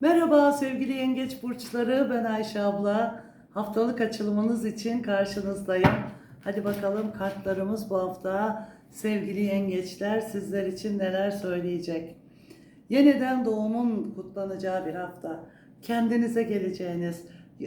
Merhaba sevgili yengeç burçları ben Ayşe abla. Haftalık açılımınız için karşınızdayım. Hadi bakalım kartlarımız bu hafta sevgili yengeçler sizler için neler söyleyecek. Yeniden doğumun kutlanacağı bir hafta. Kendinize geleceğiniz,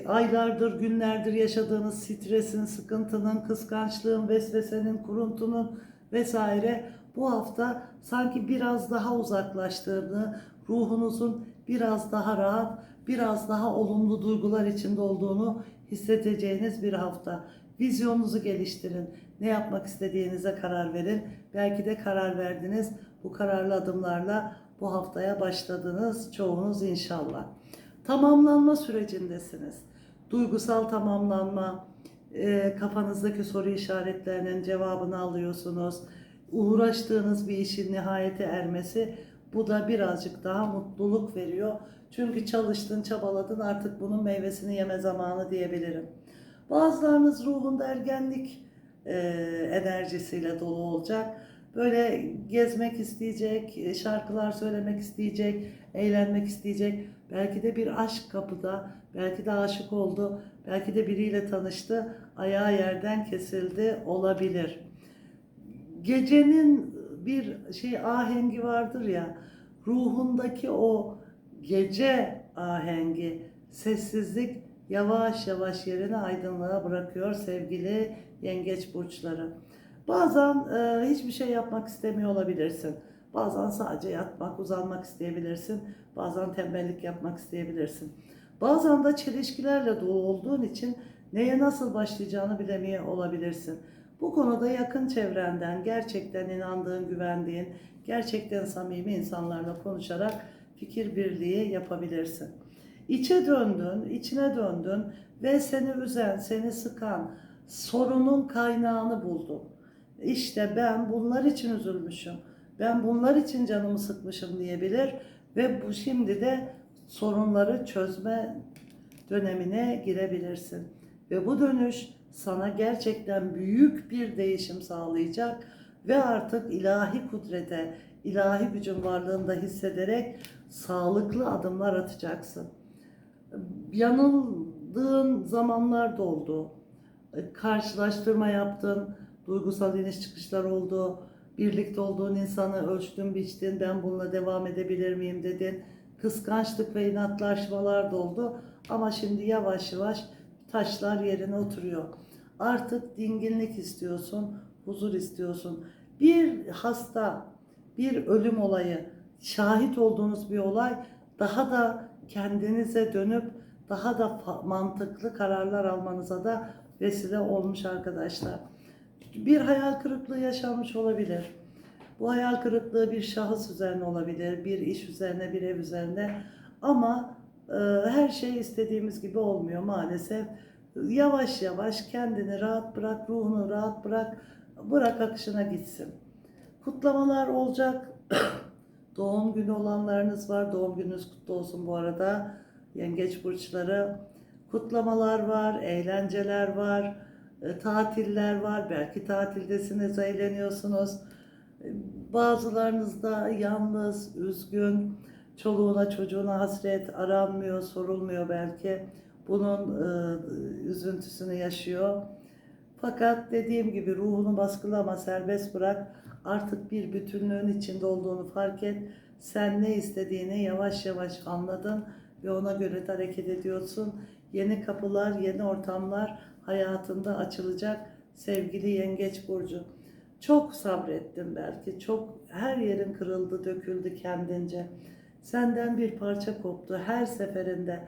aylardır, günlerdir yaşadığınız stresin, sıkıntının, kıskançlığın, vesvesenin, kuruntunun vesaire bu hafta sanki biraz daha uzaklaştığını, ruhunuzun biraz daha rahat, biraz daha olumlu duygular içinde olduğunu hissedeceğiniz bir hafta. Vizyonunuzu geliştirin. Ne yapmak istediğinize karar verin. Belki de karar verdiniz. Bu kararlı adımlarla bu haftaya başladınız çoğunuz inşallah. Tamamlanma sürecindesiniz. Duygusal tamamlanma, e, kafanızdaki soru işaretlerinin cevabını alıyorsunuz. Uğraştığınız bir işin nihayete ermesi bu da birazcık daha mutluluk veriyor. Çünkü çalıştın, çabaladın artık bunun meyvesini yeme zamanı diyebilirim. Bazılarınız ruhunda ergenlik e, enerjisiyle dolu olacak. Böyle gezmek isteyecek, şarkılar söylemek isteyecek, eğlenmek isteyecek. Belki de bir aşk kapıda, belki de aşık oldu, belki de biriyle tanıştı, ayağı yerden kesildi olabilir. Gecenin bir şey ahengi vardır ya, ruhundaki o gece ahengi, sessizlik yavaş yavaş yerini aydınlığa bırakıyor sevgili yengeç burçları. Bazen e, hiçbir şey yapmak istemiyor olabilirsin. Bazen sadece yatmak, uzanmak isteyebilirsin. Bazen tembellik yapmak isteyebilirsin. Bazen de çelişkilerle dolu olduğun için neye nasıl başlayacağını bilemiyor olabilirsin. Bu konuda yakın çevrenden, gerçekten inandığın, güvendiğin, gerçekten samimi insanlarla konuşarak fikir birliği yapabilirsin. İçe döndün, içine döndün ve seni üzen, seni sıkan sorunun kaynağını buldun. İşte ben bunlar için üzülmüşüm. Ben bunlar için canımı sıkmışım diyebilir ve bu şimdi de sorunları çözme dönemine girebilirsin. Ve bu dönüş sana gerçekten büyük bir değişim sağlayacak ve artık ilahi kudrete, ilahi gücün varlığını da hissederek sağlıklı adımlar atacaksın. Yanıldığın zamanlar da oldu. Karşılaştırma yaptın, duygusal iniş çıkışlar oldu. Birlikte olduğun insanı ölçtün, biçtin, ben bununla devam edebilir miyim dedin. Kıskançlık ve inatlaşmalar da oldu. Ama şimdi yavaş yavaş taşlar yerine oturuyor. Artık dinginlik istiyorsun, huzur istiyorsun. Bir hasta, bir ölüm olayı, şahit olduğunuz bir olay daha da kendinize dönüp daha da mantıklı kararlar almanıza da vesile olmuş arkadaşlar. Bir hayal kırıklığı yaşanmış olabilir. Bu hayal kırıklığı bir şahıs üzerine olabilir, bir iş üzerine, bir ev üzerine. Ama e, her şey istediğimiz gibi olmuyor maalesef. Yavaş yavaş kendini rahat bırak, ruhunu rahat bırak, bırak akışına gitsin. Kutlamalar olacak. Doğum günü olanlarınız var. Doğum gününüz kutlu olsun bu arada. Yengeç burçları. Kutlamalar var, eğlenceler var, e, tatiller var. Belki tatildesiniz, eğleniyorsunuz. E, Bazılarınız da yalnız, üzgün, çoluğuna çocuğuna hasret aranmıyor, sorulmuyor belki. Bunun e, üzüntüsünü yaşıyor. Fakat dediğim gibi ruhunu baskılama, serbest bırak. Artık bir bütünlüğün içinde olduğunu fark et. Sen ne istediğini yavaş yavaş anladın ve ona göre de hareket ediyorsun. Yeni kapılar, yeni ortamlar hayatında açılacak sevgili Yengeç Burcu. Çok sabrettim belki. Çok her yerin kırıldı, döküldü kendince. Senden bir parça koptu her seferinde.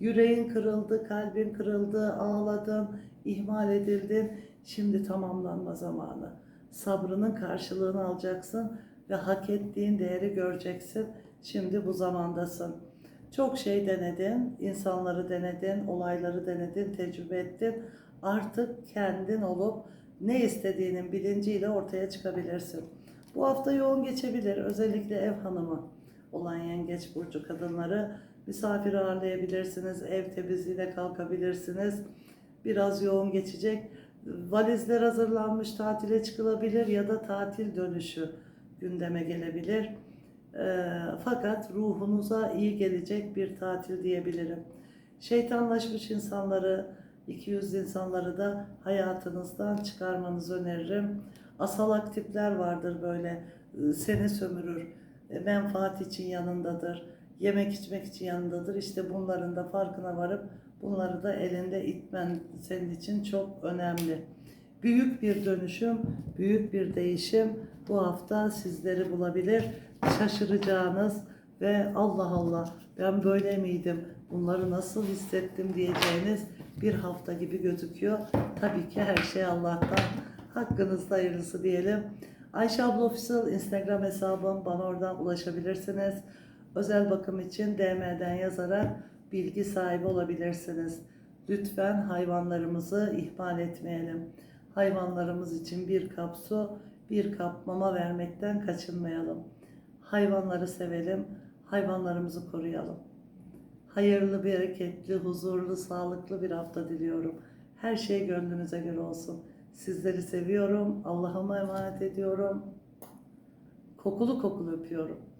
Yüreğin kırıldı, kalbin kırıldı, ağladın, ihmal edildin. Şimdi tamamlanma zamanı. Sabrının karşılığını alacaksın ve hak ettiğin değeri göreceksin. Şimdi bu zamandasın. Çok şey denedin, insanları denedin, olayları denedin, tecrübe ettin. Artık kendin olup ne istediğinin bilinciyle ortaya çıkabilirsin. Bu hafta yoğun geçebilir. Özellikle ev hanımı olan yengeç burcu kadınları misafir ağırlayabilirsiniz. Ev temizliğine kalkabilirsiniz. Biraz yoğun geçecek. Valizler hazırlanmış tatile çıkılabilir ya da tatil dönüşü gündeme gelebilir. Ee, fakat ruhunuza iyi gelecek bir tatil diyebilirim. Şeytanlaşmış insanları, 200 insanları da hayatınızdan çıkarmanızı öneririm. Asalak tipler vardır böyle, e, seni sömürür, e, menfaat için yanındadır, yemek içmek için yanındadır. İşte bunların da farkına varıp bunları da elinde itmen senin için çok önemli. Büyük bir dönüşüm, büyük bir değişim bu hafta sizleri bulabilir. Şaşıracağınız ve Allah Allah ben böyle miydim, bunları nasıl hissettim diyeceğiniz bir hafta gibi gözüküyor. Tabii ki her şey Allah'tan. Hakkınızda hayırlısı diyelim. Ayşe abla Official Instagram hesabım bana oradan ulaşabilirsiniz. Özel bakım için DM'den yazarak bilgi sahibi olabilirsiniz. Lütfen hayvanlarımızı ihmal etmeyelim. Hayvanlarımız için bir kap su, bir kap mama vermekten kaçınmayalım. Hayvanları sevelim, hayvanlarımızı koruyalım. Hayırlı, bereketli, huzurlu, sağlıklı bir hafta diliyorum. Her şey gönlünüze göre olsun. Sizleri seviyorum. Allah'ıma emanet ediyorum. Kokulu kokulu öpüyorum.